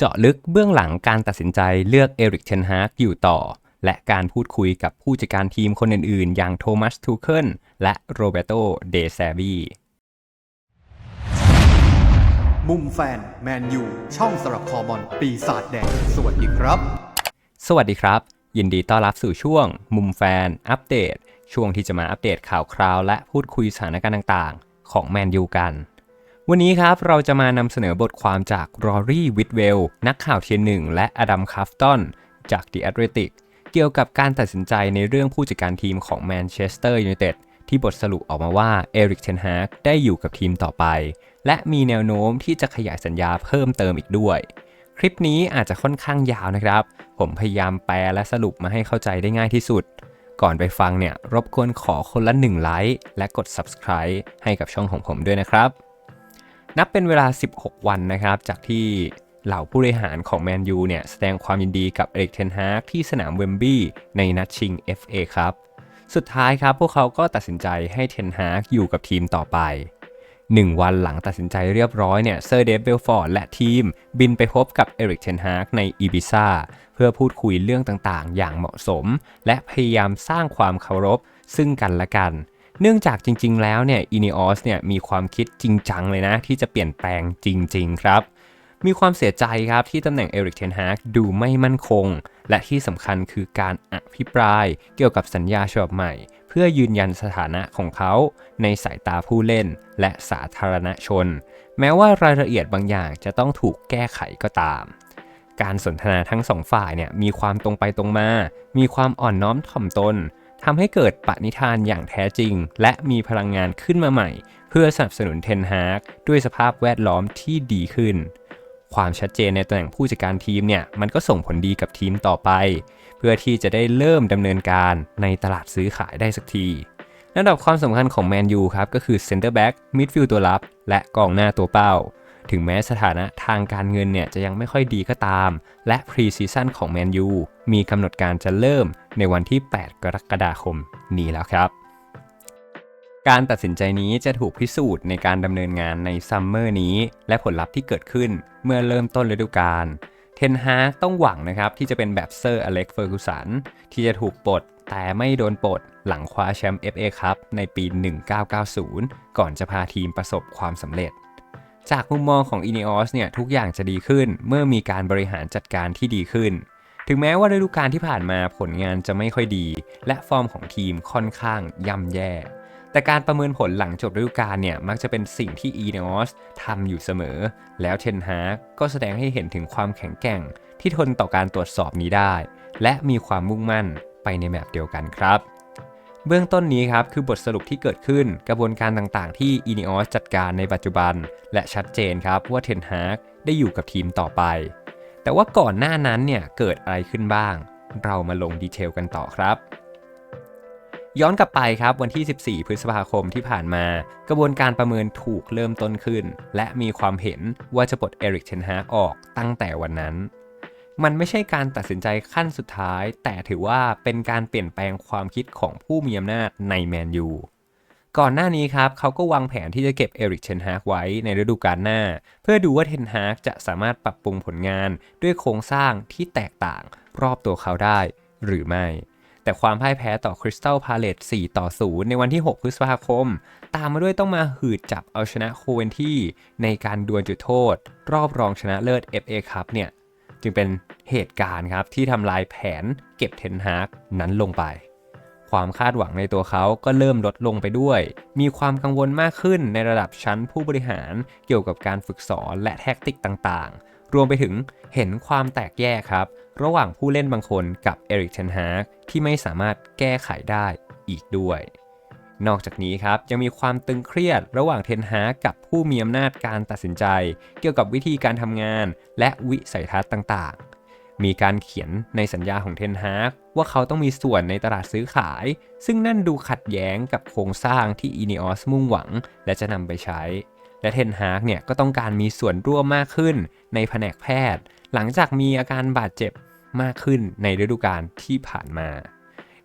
เจาะลึกเบื้องหลังการตัดสินใจเลือกเอริกเทนฮากอยู่ต่อ และการพูดคุยกับผู้จัดการทีมคนอื่นๆ อย่างโทมัสทูเคิลและโรเบโตเดแซบีมุมแฟน แมนยูช่องสำหรับคอบอลปีศาจแดง สวัสดีครับ สวัสดีครับ ยินดีต้อนรับสู่ช่วง มุมแฟน อัปเดต ช่วงที่จะมาอัปเดตข่าวคราว และพูดคุยสถานการณ์ต่าง ๆ ของแมนยูกัน วันนี้ครับเราจะมานำเสนอบทความจากรอรี่วิทเวลนักข่าวเทียนหนึ่งและอดัมคาฟตันจาก The Athletic เกี่ยวกับการตัดสินใจในเรื่องผู้จัดการทีมของแมนเชสเตอร์ยูไนเต็ดที่บทสรุปออกมาว่าเอริกเทนฮากได้อยู่กับทีมต่อไป และมีแนวโน้มที่จะขยายสัญญาเพิ่มเติมอีกด้วย คลิปนี้อาจจะค่อนข้างยาวนะครับ ผมพยายามแปลและสรุปมาให้เข้าใจได้ง่ายที่สุด ก่อนไปฟังเนี่ยรบกวนขอคนละ1ไลค์และกด Subscribe ให้กับช่องของผมด้วยนะครับ นับเป็นเวลา 16 วันนะครับ จากที่เหล่าผู้บริหารของแมนยูเนี่ยแสดงความยินดีกับเอริกเทนฮากที่สนามเวมบลีย์ในนัดชิง FA ครับ สุดท้ายครับพวกเขาก็ตัดสินใจให้เทนฮากอยู่กับทีมต่อไป 1 วันหลังตัดสินใจเรียบร้อยเนี่ยเซอร์เดฟเบลฟอร์ดและทีมบินไปพบกับเอริกเทนฮากในอีบิซาเพื่อพูดคุยเรื่องต่างๆ อย่างเหมาะสม และพยายามสร้างความเคารพซึ่งกันและกัน เนื่องจากจริง ๆ แล้วเนี่ยอินิออสเนี่ยมีความคิดจริงจังเลยนะ ที่จะเปลี่ยนแปลงจริง ๆ ครับ มีความเสียใจครับที่ตำแหน่งเอริกเทนฮากดูไม่มั่นคง และที่สำคัญคือการอภิปรายเกี่ยวกับสัญญาฉบับใหม่ เพื่อยืนยันสถานะของเขาในสายตาผู้เล่น และสาธารณชน แม้ว่ารายละเอียดบางอย่างจะต้องถูกแก้ไขก็ตามการสนทนาทั้งสองฝ่ายเนี่ยมีความตรงไปตรงมา มีความอ่อนน้อมถ่อมตน ทำให้เกิดปณิธานอย่างแท้จริง และมีพลังงานขึ้นมาใหม่ เพื่อสนับสนุนเทนฮาร์กด้วยสภาพแวดล้อมที่ดีขึ้น ความชัดเจนในตำแหน่งผู้จัดการทีมเนี่ยมันก็ส่งผลดีกับทีมต่อไป เพื่อที่จะได้เริ่มดำเนินการในตลาดซื้อขายได้สักทีระดับความสำคัญของแมนยูครับก็คือเซนเตอร์แบ็กมิดฟิลด์ตัวรับ และกองหน้าตัวเป้า ถึงแม้สถานะทางการเงินเนี่ยจะยังไม่ค่อยดีก็ตาม และพรีซีซั่นของแมนยู มีกำหนดการจะเริ่มในวันที่ 8 กรกฎาคมนี้แล้วครับ การตัดสินใจนี้จะถูกพิสูจน์ในการดำเนินงานในซัมเมอร์นี้ และผลลัพธ์ที่เกิดขึ้นเมื่อเริ่มต้นฤดูกาลเทนฮาต้องหวังนะครับที่จะเป็นแบบเซอร์อเล็กเฟอร์กูสันที่จะถูกปลดแต่ไม่โดนปลดหลังคว้าแชมป์ FA ครับในปี 1990 ก่อนจะพาทีมประสบความสำเร็จ จากมุมมองของอินิออสเนี่ยทุกอย่างจะดีขึ้นเมื่อมีการบริหารจัดการที่ดีขึ้น ถึงแม้ว่าฤดูกาลที่ผ่านมาผลงานจะไม่ค่อยดี และฟอร์มของทีมค่อนข้างย่ำแย่ แต่การประเมินผลหลังจบฤดูกาลเนี่ยมักจะเป็นสิ่งที่อีเนอสทำอยู่เสมอ แล้วเทนฮากก็แสดงให้เห็นถึงความแข็งแกร่ง ที่ทนต่อการตรวจสอบนี้ได้ และมีความมุ่งมั่นไปในแบบเดียวกันครับเบื้องต้นนี้ครับคือบทสรุปที่เกิดขึ้นกระบวนการต่างๆ ที่อีเนอสจัดการในปัจจุบัน และชัดเจนครับว่าเทนฮากได้อยู่กับทีมต่อไป แต่ว่าก่อนหน้านั้นเนี่ยเกิดอะไรขึ้นบ้าง เรามาลงดีเทลกันต่อครับ ย้อนกลับไปครับวันที่ 14 พฤษภาคมที่ผ่านมา กระบวนการประเมินถูกเริ่มต้นขึ้น และมีความเห็นว่าจะปลดเอริกเทนฮาออกตั้งแต่วันนั้นมันไม่ใช่การตัดสินใจขั้นสุดท้าย แต่ถือว่าเป็นการเปลี่ยนแปลงความคิดของผู้มีอำนาจในแมนยู ก่อนหน้านี้ครับเขาก็วางแผนที่จะเก็บเอริกเทนฮากไว้ในฤดูกาลหน้า เพื่อดูว่าเทนฮากจะสามารถปรับปรุงผลงานด้วยโครงสร้างที่แตกต่างรอบตัวเขาได้หรือไม่ แต่ความพ่ายแพ้ต่อคริสตัลพาเลต4 ต่อ 0 ในวันที่ 6 พฤษภาคม ตามมาด้วยต้องมาหืดจับเอาชนะโคเวนที่ในการดวลจุดโทษ รอบรองชนะเลิศ FA ครับเนี่ยจึงเป็นเหตุการณ์ครับที่ทำลายแผนเก็บเทนฮากนั้นลงไป ความคาดหวังในตัวเขาก็เริ่มลดลงไปด้วย มีความกังวลมากขึ้นในระดับชั้นผู้บริหารเกี่ยวกับการฝึกสอนและแท็กติกต่างๆ รวมไปถึงเห็นความแตกแยกครับ ระหว่างผู้เล่นบางคนกับเอริกเทนฮากที่ไม่สามารถแก้ไขได้อีกด้วย นอกจากนี้ครับยังมีความตึงเครียดระหว่างเทนฮากกับผู้มีอำนาจการตัดสินใจ เกี่ยวกับวิธีการทำงานและวิสัยทัศน์ต่างๆ มีการเขียนในสัญญาของเทนฮากว่าเขาต้องมีส่วนในตลาดซื้อขาย ซึ่งนั่นดูขัดแย้งกับโครงสร้างที่อีเนอสมุ่งหวัง และจะนำไปใช้ และเทนฮากเนี่ยก็ต้องการมีส่วนร่วมมากขึ้นในแผนกแพทย์ หลังจากมีอาการบาดเจ็บมากขึ้นในฤดูกาลที่ผ่านมา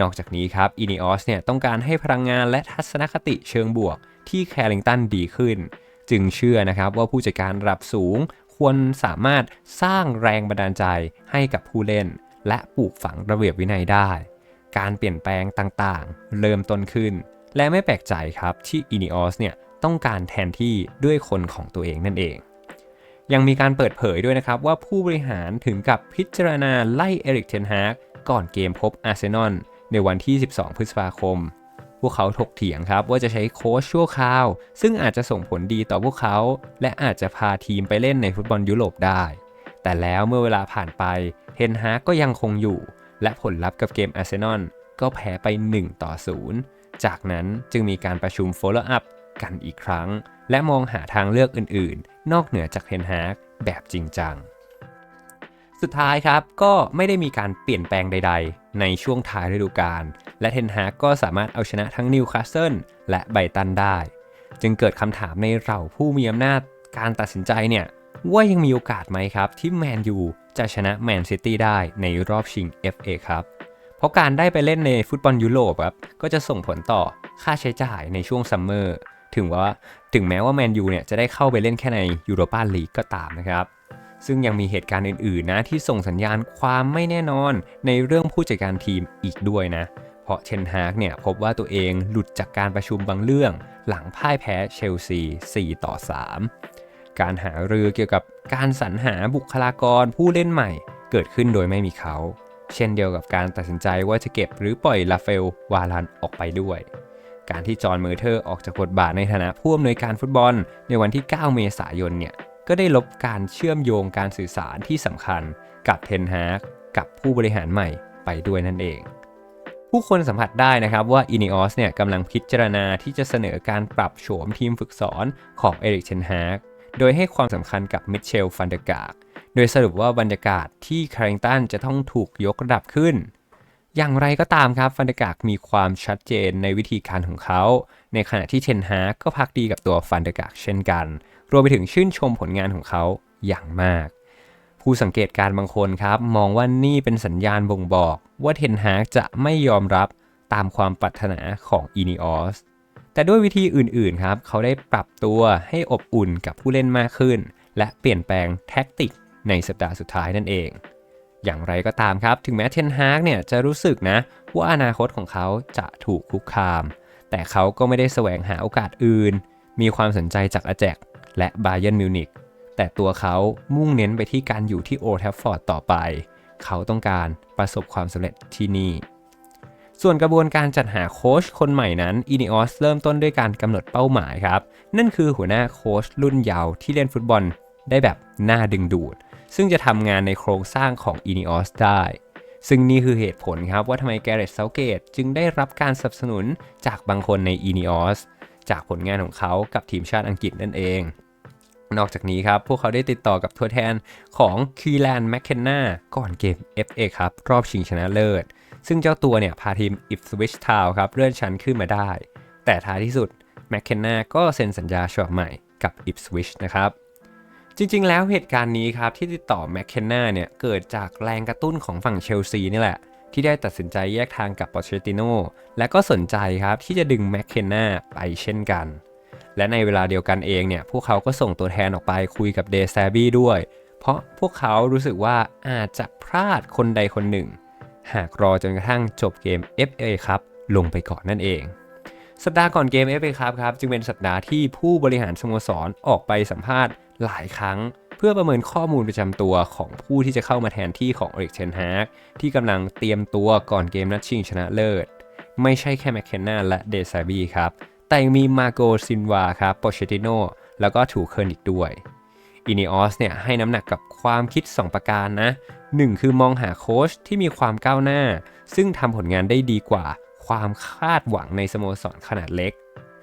นอกจากนี้ครับอีเนอสเนี่ยต้องการให้พลังงานและทัศนคติเชิงบวกที่แคริงตันดีขึ้น จึงเชื่อนะครับว่าผู้จัดการระดับสูง ควรสามารถสร้างแรงบันดาลใจให้กับผู้เล่น และปลูกฝังระเบียบวินัยได้ การเปลี่ยนแปลงต่างๆ เริ่มต้นขึ้น และไม่แปลกใจครับที่อินิออสเนี่ยต้องการแทนที่ด้วยคนของตัวเองนั่นเอง ยังมีการเปิดเผยด้วยนะครับว่าผู้บริหารถึงกับพิจารณาไล่เอริกเทนฮากก่อนเกมพบอาร์เซนอลในวันที่ 12 พฤษภาคม พวกเขาถกเถียงครับว่าจะใช้โค้ชชั่วคราว ซึ่งอาจจะส่งผลดีต่อพวกเขา และอาจจะพาทีมไปเล่นในฟุตบอลยุโรปได้ แต่แล้วเมื่อเวลาผ่านไปเทนฮากก็ยังคงอยู่ และผลลัพธ์กับเกมอาร์เซนอลก็แพ้ไป 1 ต่อ 0 จากนั้นจึงมีการประชุม follow up กันอีกครั้ง และมองหาทางเลือกอื่นๆ นอกเหนือจากเทนฮากแบบจริงจัง สุดท้ายครับ ก็ไม่ได้มีการเปลี่ยนแปลงใด ๆ ในช่วงท้ายฤดูกาลและเทนฮากก็สามารถเอาชนะทั้งนิวคาสเซิลและไบตันได้ จึงเกิดคำถามในเราผู้มีอำนาจการตัดสินใจเนี่ยว่ายังมีโอกาสไหมครับที่แมนยูจะชนะแมนซิตี้ได้ในรอบชิง FA ครับ เพราะการได้ไปเล่นในฟุตบอลยุโรปครับก็จะส่งผลต่อค่าใช้จ่ายในช่วงซัมเมอร์ถึงว่าถึงแม้ว่าแมนยูเนี่ยจะได้เข้าไปเล่นแค่ในยูโรปาลีกก็ตามนะครับ ซึ่งยังมีเหตุการณ์อื่นๆนะที่ส่งสัญญาณความไม่แน่นอนในเรื่องผู้จัดการทีมอีกด้วยนะ เพราะเชนฮากเนี่ยพบว่าตัวเองหลุดจากการประชุมบางเรื่อง หลังพ่ายแพ้เชลซี 4 ต่อ 3 การหารือเกี่ยวกับการสรรหาบุคลากรผู้เล่นใหม่ เกิดขึ้นโดยไม่มีเขา เช่นเดียวกับการตัดสินใจว่าจะเก็บหรือปล่อยลาเฟลวาลันออกไปด้วยการที่จอห์นเมอร์เทอร์ออกจากบทบาทในฐานะผู้อำนวยการฟุตบอลในวันที่ 9 เมษายนเนี่ย ก็ได้ลบการเชื่อมโยงการสื่อสารที่สำคัญกับเทนฮากกับผู้บริหารใหม่ไปด้วยนั่นเอง ผู้คนสัมผัสได้นะครับว่าอินิออสเนี่ยกำลังพิจารณาที่จะเสนอการปรับโฉมทีมฝึกสอนของเอริกเทนฮากโดยให้ความสำคัญกับมิเชลฟันเดกากโดยสรุปว่าบรรยากาศที่คาริงตันจะต้องถูกยกระดับขึ้น อย่างไรก็ตามครับฟันเดกากมีความชัดเจนในวิธีการของเขา ในขณะที่เทนฮากก็พักดีกับตัวฟันเดกากเช่นกัน รวมไปถึงชื่นชมผลงานของเขาอย่างมาก ผู้สังเกตการบางคนครับมองว่านี่เป็นสัญญาณบ่งบอกว่าเทนฮากจะไม่ยอมรับตามความปรารถนาของอีนิออสแต่ด้วยวิธีอื่นๆครับเขาได้ปรับตัวให้อบอุ่นกับผู้เล่นมากขึ้น และเปลี่ยนแปลงแท็กติกในสัปดาห์สุดท้ายนั่นเอง อย่างไรก็ตามครับ ถึงแม้เทนฮากเนี่ยจะรู้สึกนะ ว่าอนาคตของเขาจะถูกคุกคาม แต่เขาก็ไม่ได้แสวงหาโอกาสอื่น มีความสนใจจากอาแจก และบาเย r n m มิวนิกแต่ตัวเขามุ่งเน้นไปที่การอยู่ที่โอท a ฟฟอร์ดต่อไป เขาต้องการประสบความสำเร็จที่นี่ ส่วนกระบวนการจัดหาโค้ชคนใหม่นั้นอินิออสเริ่มต้นด้วยการกำหนดเป้าหมายครับ นั่นคือหัวหน้าโค้ชรุ่นเยาว์ที่เล่นฟุตบอลได้แบบน่าดึงดูด ซึ่งจะทำงานในโครงสร้างของอินิออสได้ ซึ่งนี่คือเหตุผลครับว่าทำไมแกเรตเซาเกตจึงได้รับการสนับสนุนจากบางคนในอินิออสจากผลงานของเขากับทีมชาติอังกฤษนั่นเอง นอกจากนี้ครับ พวกเขาได้ติดต่อกับตัวแทนของคีแลนแมคเคนนาก่อนเกม FA ครับ รอบชิงชนะเลิศ ซึ่งเจ้าตัวเนี่ย พาทีม Ipswich Town ครับ เลื่อนชั้นขึ้นมาได้ แต่ท้ายที่สุดแมคเคนนาก็เซ็นสัญญาฉบับใหม่กับ Ipswich นะครับ จริงๆ แล้วเหตุการณ์นี้ครับ ที่ติดต่อแมคเคนนาเนี่ย เกิดจากแรงกระตุ้นของฝั่งเชลซีนี่แหละ ที่ได้ตัดสินใจแยกทางกับปอเชติโนและก็สนใจครับที่จะดึงแมคเคนนาไปเช่นกัน และในเวลาเดียวกันเองเนี่ยพวกเขาก็ส่งตัวแทนออกไปคุยกับเดซ a บี้ด้วย เพราะพวกเขารู้สึกว่าอาจจะพลาดคนใดคนหนึ่ง หากรอจนกระทั่งจบเกม FA ครับลงไปก่อนนั่นเอง สัปดาห์ก่อนเกม FA ครับครับจึงเป็นสัปดาห์ที่ผู้บริหารสโมสรออกไปสัมภาษณ์หลายครั้ง เพื่อประเมินข้อมูลประจำตัวของผู้ที่จะเข้ามาแทนที่ของเอริกเชนฮากที่กำลังเตรียมตัวก่อนเกมนัดชิงชนะเลิศไม่ใช่แค่แมคเคนนาและเดซาบีครับ แต่ยังมีมาโกซินวาครับโปเชติโนแล้วก็ถูเคิร์นอีกด้วยอินิออสเนี่ยให้น้ำหนักกับความคิด 2 ประการนะ 1 คือมองหาโค้ชที่มีความก้าวหน้า ซึ่งทำผลงานได้ดีกว่าความคาดหวังในสโมสรขนาดเล็ก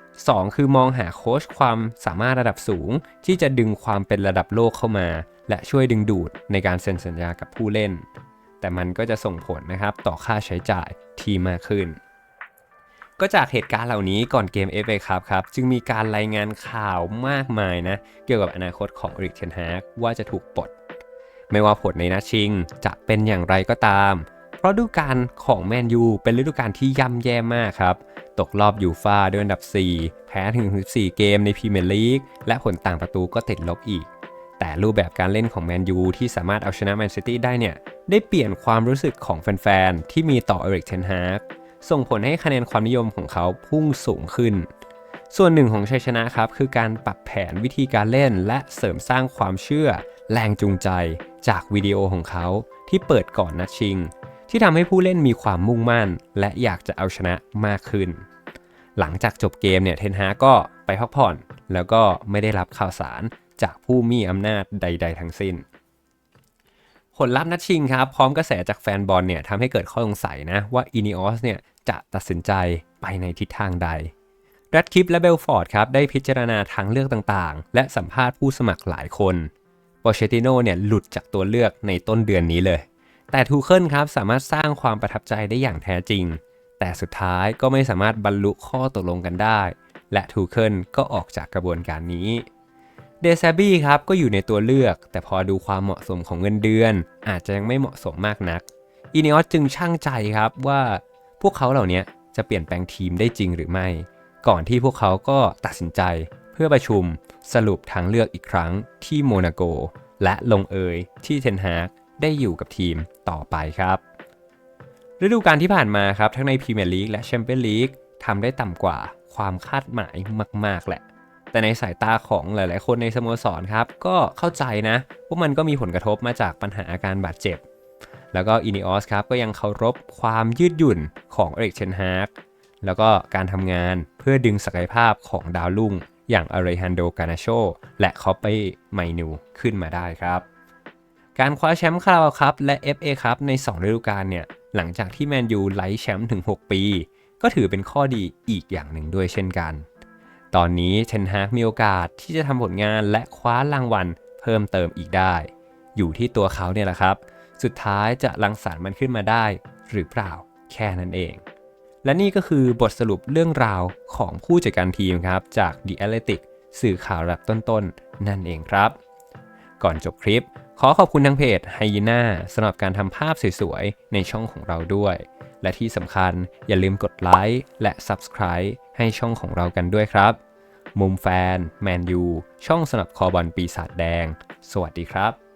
2 คือมองหาโค้ชความสามารถระดับสูง ที่จะดึงความเป็นระดับโลกเข้ามา และช่วยดึงดูดในการเซ็นสัญญากับผู้เล่น แต่มันก็จะส่งผลนะครับต่อค่าใช้จ่ายที่มากขึ้น ก็จากเหตุการณ์เหล่านี้ก่อนเกม FA ครับครับ จึงมีการรายงานข่าวมากมายนะ เกี่ยวกับอนาคตของอริกเทนฮากว่าจะถูกปลด ไม่ว่าผลในนัดชิงจะเป็นอย่างไรก็ตาม เพราะฤดูกาลของแมนยูเป็นฤดูกาลที่ย่ำแย่มากครับ ตกรอบยูฟาด้วยอันดับ 4 แพ้ถึง 14 เกมในพรีเมียร์ลีก และผลต่างประตูก็ติดลบอีก แต่รูปแบบการเล่นของแมนยูที่สามารถเอาชนะแมนซิตี้ได้เนี่ย ได้เปลี่ยนความรู้สึกของแฟนๆ ที่มีต่อเอริกเทนฮาก ส่งผลให้คะแนนความนิยมของเขาพุ่งสูงขึ้น ส่วนหนึ่งของชัยชนะครับคือการปรับแผนวิธีการเล่นและเสริมสร้างความเชื่อ แรงจูงใจ จากวิดีโอของเขาที่เปิดก่อนนัดชิง ที่ทำให้ผู้เล่นมีความมุ่งมั่น และอยากจะเอาชนะมากขึ้น หลังจากจบเกมเนี่ยเทนฮากก็ไปพักผ่อน แล้วก็ไม่ได้รับข่าวสารจากผู้มีอำนาจใด ๆ ทั้งสิ้น ผลลัพธ์นัดชิงครับ พร้อมกระแสจากแฟนบอลเนี่ยทำให้เกิดข้อสงสัยนะว่าอินิออสเนี่ยจะตัดสินใจไปในทิศทางใดแรดคิปและเบลฟอร์ดครับได้พิจารณาทางเลือกต่างๆ และสัมภาษณ์ผู้สมัครหลายคนโปเชติโนเนี่ยหลุดจากตัวเลือกในต้นเดือนนี้เลย แต่ทูเคิลครับสามารถสร้างความประทับใจได้อย่างแท้จริง แต่สุดท้ายก็ไม่สามารถบรรลุข้อตกลงกันได้ และทูเคิลก็ออกจากกระบวนการนี้ เดซาบี้ครับก็อยู่ในตัวเลือก แต่พอดูความเหมาะสมของเงินเดือน อาจจะยังไม่เหมาะสมมากนักอินิออสจึงช่างใจครับว่าพวกเขาเหล่านี้จะเปลี่ยนแปลงทีมได้จริงหรือไม่ ก่อนที่พวกเขาก็ตัดสินใจเพื่อประชุมสรุปทางเลือกอีกครั้งที่โมนาโก และลงเอยที่เทนฮากได้อยู่กับทีมต่อไปครับ ฤดูกาลที่ผ่านมาครับทั้งในพรีเมียร์ลีกและแชมเปี้ยนลีกทำได้ต่ำกว่าความคาดหมายมาก ๆ แหละ แต่ในสายตาของหลาย ๆ คนในสโมสรครับ ก็เข้าใจนะว่ามันก็มีผลกระทบมาจากปัญหาอาการบาดเจ็บ แล้วก็อินิออสครับก็ยังเคารพความยืดหยุ่นของเอริกเชนฮาร์กแล้วก็การทำงานเพื่อดึงศักยภาพของดาวรุ่ง อย่างอาริฮันโดกานาโชและคอปเป้ไมนูขึ้นมาได้ครับ การคว้าแชมป์คาราบาวครับและ FA ครับใน 2 ฤดูกาลเนี่ยหลังจากที่แมนยูไล่แชมป์ถึง 6 ปี ก็ถือเป็นข้อดีอีกอย่างหนึ่งด้วยเช่นกัน ตอนนี้เทนฮากมีโอกาสที่จะทำผลงานและคว้ารางวัลเพิ่มเติมอีกได้ อยู่ที่ตัวเขาเนี่ยแหละครับ สุดท้ายจะรังสรรค์มันขึ้นมาได้หรือเปล่าแค่นั้นเอง และนี่ก็คือบทสรุปเรื่องราวของผู้จัดการทีมครับจาก The Athletic สื่อข่าวระดับต้นๆ นั่นเองครับ ก่อนจบคลิป ขอขอบคุณทางเพจ h y ยีน่าสำหรับการทำภาพสวยๆ ในช่องของเราด้วย และที่สำคัญอย่าลืมกดไลค์และ Subscribe ให้ช่องของเรากันด้วยครับ มุมแฟน แมนยู ช่องสนับคอบอลปีศาจแดง สวัสดีครับ